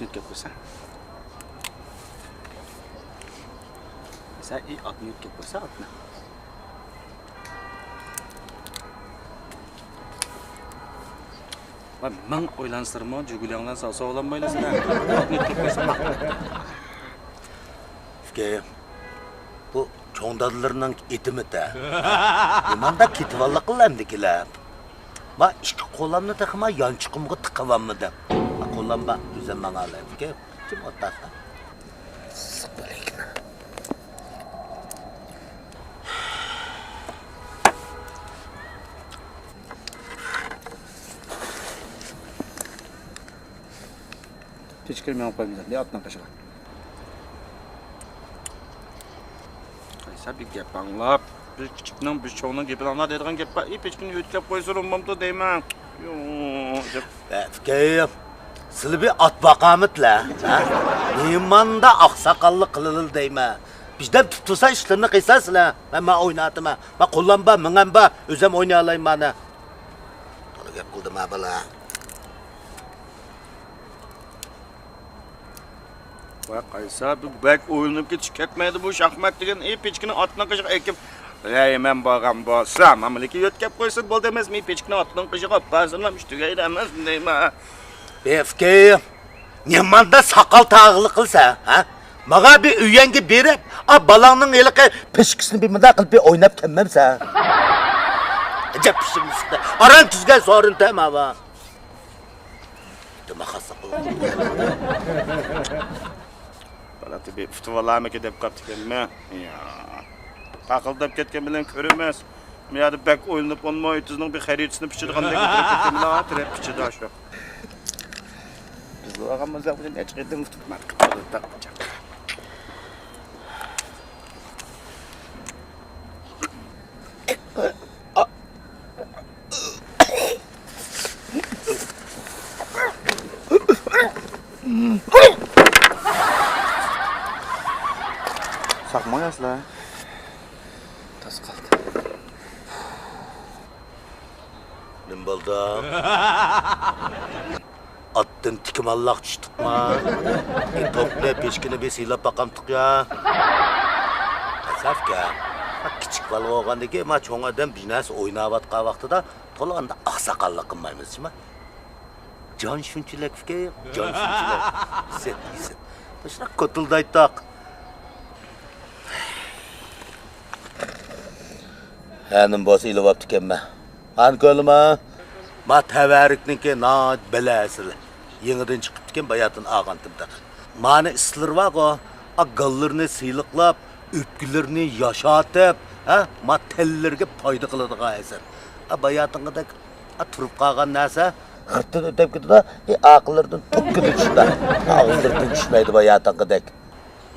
yüklep koysan. Sen iyi yüklep koysan atını. Lan ben oylansırma, cügülyandan sağ sağlam baylasın ha. Koysan bak. Fikeyim. Bu çoğundadılarının etimi de. İmanda kitivallı kılandıkiler. Ma iki kolamını takıma yan çıkımı tıkıvanmadım. Ha kolam ba düzen bana alayım. Fikeyim. Kim o takı? Sıkılayım. Hiç kelime yapmayacağım. Ne atına kaşığa. Kaysa bir gep anlap. Bir küçükten bir çoğunun gibi anla dediğin gep var. İp içkini yüklep koysun olmam da değmem. E, Fikeyim. Sılı bir at bakamitla. İmanda aksakallı kılılır deyme. Bizden tutulsa işlerini kıysasın ha. Ben ma oynadım. Ma kullanba, mınganba. Özem oynayalayım bana. Onu gep kıldım ha bala. Bak Kaysa bir bek oylanıp ki çıkartmaydı bu şahmat degen ip içkini atına kaşığa ekip. Ey men bağam bolsam ama ki yüklep koysun bol demez mi ip içkini atına kaşığa basınlamış tügey demez mi Befkeyim. Nimanda sakal tağılı kılsa, ha? Mağa bir üyenge berip, a balanın eliqe pişkisini bir mında qilib bir oynab kelmemsa. Acab pişimizde. Aran tuzgan sorun tema va. Dima xasaqıl. Bana tabi fıtıvalarımı gidip kaptı kendime. Ya. Takıldap ketken bilen köremez. Ya da bek oynayıp onma ötüzünün bir xeritisini pişirdiğinde götürüp ketken bilen atırıp pişirdi aşağı. Biz bu ağamızda bu ne çıkıyordun tutmak. Takmayacak. Sakma yasla. Tas kaldı. Nim Attın tikim Allah çıkma. E topla peşkini bir silap bakamtık ya. Safka. Bak küçük balık olgandaki ma çoğun adam binas oynavatqa vaqtida to'laganda oqsoqollik qilmaymiz mi? Jon shunchalik fikr, jon shunchalik. Sen sen. Shuna ko'tildaytaq. Hanim bo'lsa ilyapti ekanman. An ko'lma. Ma tavarikniki nat bilasil. Yenidan chiqib ekan bayatın ağantımda. Mani istirvago, a gallarni siyliqlab, öpkülerini yaşatıp, ha, ma tellerge payda qiladigan asar. A bayatınqidek a turib qolgan narsa Hırtın ötep gitti e, aqıllardan tukkudu düştü. Ağızlardan düşmeydi bayatınqidek.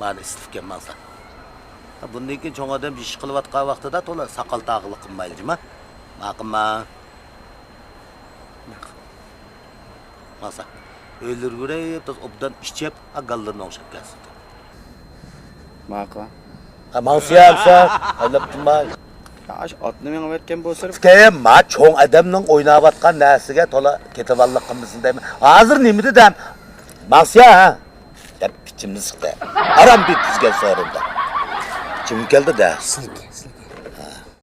Mani istifken malsa. Ha, bundan keyin cho'ng odam ish qilayotgan vaqtida to'la soqol tag'ili qilmaydimi? Ma qilma. Masa. O'ldirgurib, toz obdan ichib, a gallarni o'xshab kelsin. Maqa. Ha, mavsiya bo'lsa, aylab turmay. Aş atını men ötken bolsa Keyin ma cho'ng odamning o'ynayotgan narsaga to'la ketavallik qilmasin deyman. Hozir nima dedim? Mavsiya ha. Deb pichimni siqdi. Aram bir tuzgan so'rinda. Kim da? Silki, silki.